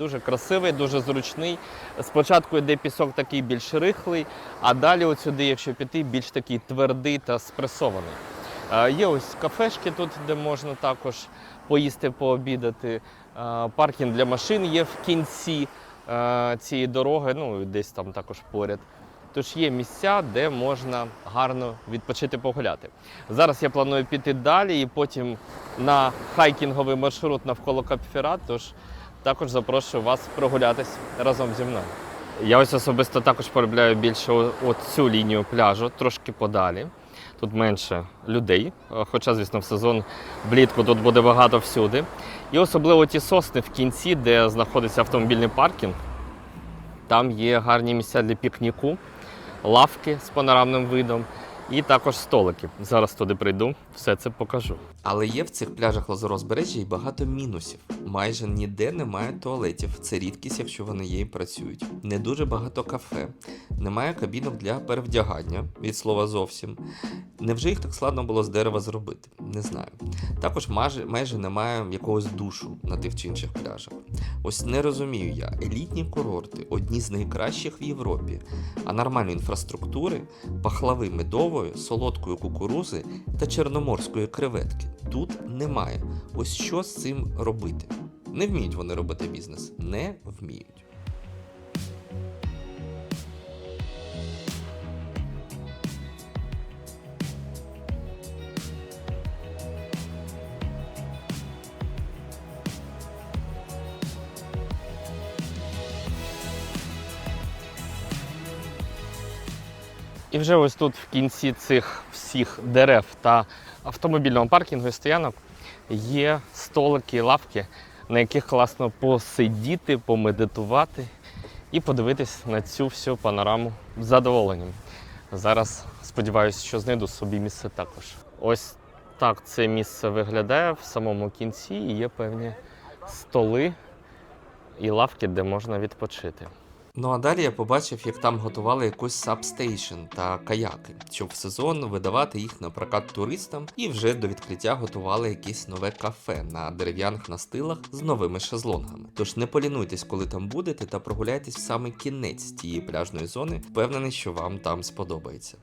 Дуже красивий, дуже зручний. Спочатку йде пісок такий більш рихлий, а далі сюди, якщо піти, більш такий твердий та спресований. Е, Є ось кафешки тут, де можна також поїсти, пообідати. Е, Паркінг для машин є в кінці е, цієї дороги, ну десь там також поряд. Тож є місця, де можна гарно відпочити погуляти. Зараз я планую піти далі і потім на хайкінговий маршрут навколо Капфірат, тож також запрошую вас прогулятись разом зі мною. Я ось особисто також полюбляю більше о- от цю лінію пляжу, трошки подалі. Тут менше людей, е, хоча, звісно, в сезон влітку тут буде багато всюди. І особливо ті сосни в кінці, де знаходиться автомобільний паркінг. Там є гарні місця для пікніку, лавки з панорамним видом і також столики. Зараз туди прийду, все це покажу. Але є в цих пляжах лазорозбережжя і багато мінусів. Майже ніде немає туалетів. Це рідкість, якщо вони є і працюють. Не дуже багато кафе, немає кабінок для перевдягання, від слова зовсім. Невже їх так складно було з дерева зробити? Не знаю. Також майже, майже немає якогось душу на тих чи інших пляжах. Ось не розумію я. Елітні курорти одні з найкращих в Європі, а нормальної інфраструктури, пахлави медової, солодкої кукурузи та чорноморської креветки тут немає. Ось що з цим робити? Не вміють вони робити бізнес. Не вміють. І вже ось тут в кінці цих всіх дерев та автомобільного паркінгу і стоянок є столики, лавки, на яких класно посидіти, помедитувати і подивитись на цю всю панораму з задоволенням. Зараз сподіваюся, що знайду собі місце також. Ось так це місце виглядає в самому кінці і є певні столи і лавки, де можна відпочити. Ну а далі я побачив, як там готували якусь сабстейшн та каяки, щоб в сезон видавати їх на прокат туристам, і вже до відкриття готували якесь нове кафе на дерев'яних настилах з новими шезлонгами. Тож не полінуйтесь, коли там будете, та прогуляйтесь в саме кінець тієї пляжної зони. Впевнений, що вам там сподобається.